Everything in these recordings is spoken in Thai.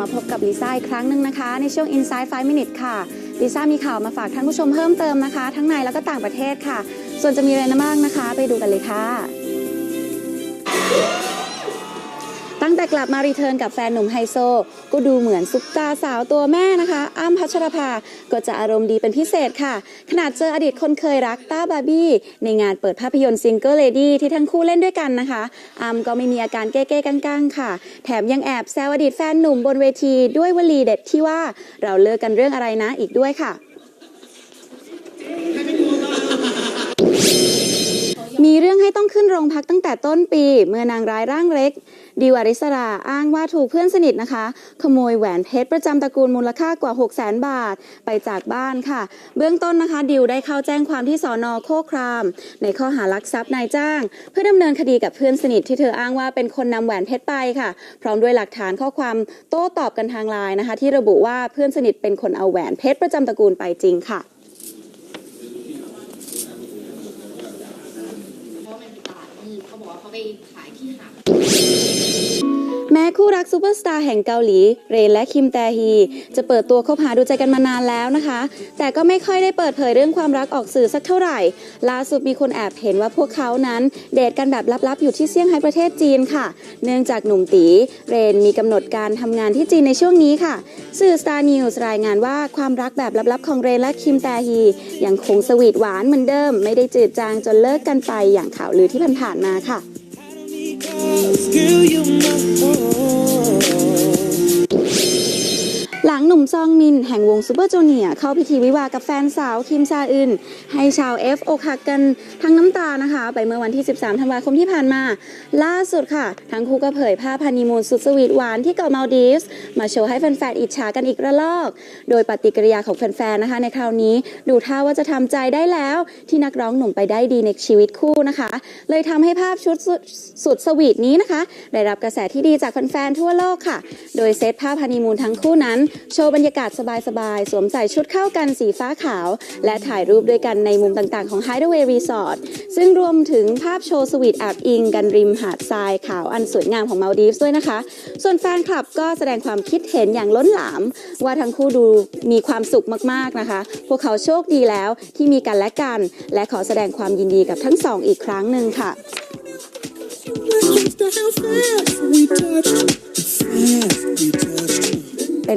มาพบกับลิซ่าอีกครั้งหนึ่งนะคะ ในช่วง Inside 5 Minute ค่ะลิซ่ามีข่าวมาฝากท่านผู้ชมเพิ่มเติมนะคะ ทั้งในแล้วก็ต่างประเทศค่ะ ส่วนจะมีอะไรนะบ้างนะคะ ไปดูกันเลยค่ะ ตั้งแต่กลับมารีเทิร์นกับแฟนหนุ่มไฮโซ ก็ดูเหมือนซุปตาสาวตัวแม่นะคะ อ้ำพัชรภา ก็จะอารมณ์ดีเป็นพิเศษค่ะ ขนาดเจออดีตคนเคยรักต้าบาร์บี้ ในงานเปิดภาพยนตร์ซิงเกิลเลดี้ที่ทั้งคู่เล่นด้วยกันนะคะ อ้ำก็ไม่มีอาการเก้ๆกังๆ ค่ะ แถมยังแอบแซวอดีตแฟนหนุ่มบนเวทีด้วยวลีเด็ดที่ว่าเราเลิกกันเรื่องอะไรนะอีกด้วยค่ะ มีเรื่องให้ต้องขึ้นโรงพักตั้ง แต่ต้นปีเมื่อนางร้ายร่างเล็ก ดิวอริสราอ้างว่าถูกเพื่อนสนิทนะคะ ขโมยแหวนเพชรประจำตระกูลมูลค่ากว่า 6 0 0 0 0 0 บาทไปจากบ้านค่ะ เบื้องต้นนะคะ ดิวได้เข้าแจ้งความที่สอนอโคคราม ในข้อหารักทรัพย์นายจ้าง เพื่อดำเนินคดีกับเพื่อนสนิทที่เธออ้างว่าเป็นคนนำแหวนเพชรไปค่ะ พร้อมด้วยหลักฐานข้อความโต้ตอบกันทางไลน์นะคะ ที่ระบุว่าเพื่อนสนิทเป็นคนเอาแหวนเพชรประจำตระกูลไปจริงค่ะ มืดเขาบอกว่าเขาไปขายที่หาดแม้คู่รักซูเปอร์สตาร์แห่งเกาหลี เรนและคิมแตฮี จะเปิดตัวคบหาดูใจกันมานานแล้วนะคะ แต่ก็ไม่ค่อยได้เปิดเผยเรื่องความรักออกสื่อสักเท่าไหร่ ล่าสุดมีคนแอบเห็นว่าพวกเขานั้น เดทกันแบบลับๆ อยู่ที่เซี่ยงไฮ้ประเทศจีนค่ะ เนื่องจากหนุ่มตี เรนมีกำหนดการทำงานที่จีนในช่วงนี้ค่ะ สื่อ Star News รายงานว่าความรักแบบลับๆของเรนและคิมแตฮียังคงสวีทหวานเหมือนเดิม ไม่ได้จืดจางจนเลิกกันไปอย่างข่าวลือที่ผ่านๆมาค่ะ ซองมิน แห่งวงซูเปอร์จูเนียเข้าพิธีวิวากับแฟนสาวคิมซาอึน ให้ชาว F อฟอกหักกันทั้งน้ำตานะคะ ไปเมื่อวันที่ 13 ธันวาคมที่ผ่านมา ล่าสุดค่ะ ทั้งคู่ก็เผยภาพฮันนีมูนสุดสวีทหวานที่เกาะมาลดีฟส์มาโชว์ให้แฟนๆอิจฉากันอีกระลอก โดยปฏิกิริยาของแฟนๆนะคะในคราวนี้ดูท่าว่าจะทำใจได้แล้ว ที่นักร้องหนุ่มไปได้ดีในชีวิตคู่นะคะ เลยทำให้ภาพชุดสุดสุดสวีทนี้นะคะ ได้รับกระแสที่ดีจากแฟนๆทั่วโลกค่ะ โดยเซตภาพฮันนีมูนทั้งคู่นั้นโชว์บรรยากาศสบายๆ สวมใส่ชุดเข้ากันสีฟ้าขาว และถ่ายรูปด้วยกันในมุมต่างๆของ Hideaway Resort ซึ่งรวมถึงภาพโชว์สวีทแอบอิง กันริมหาดทรายขาวอันสวยงามของมาลดีฟส์ด้วยนะคะ ส่วนแฟนคลับก็แสดงความคิดเห็นอย่างล้นหลาม ว่าทั้งคู่ดูมีความสุขมากๆนะคะ พวกเขาโชคดีแล้วที่มีกันและกัน และขอแสดงความยินดีกับทั้งสองอีกครั้งหนึ่งค่ะ Just how fast we touch.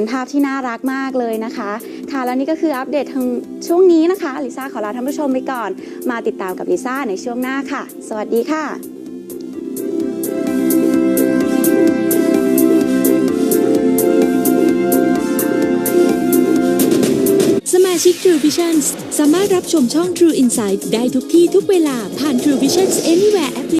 เป็นภาพที่น่ารักมากเลยนะคะ ค่ะแล้วนี่ก็คืออัปเดตทางช่วงนี้นะคะลิซ่าขอลาท่านผู้ชมไปก่อน มาติดตามกับลิซ่าในช่วงหน้าค่ะ สวัสดีค่ะสมาชิก True Visions สามารถรับชมช่อง True Insight ได้ทุกที่ทุกเวลาผ่าน True Visions Anywhere App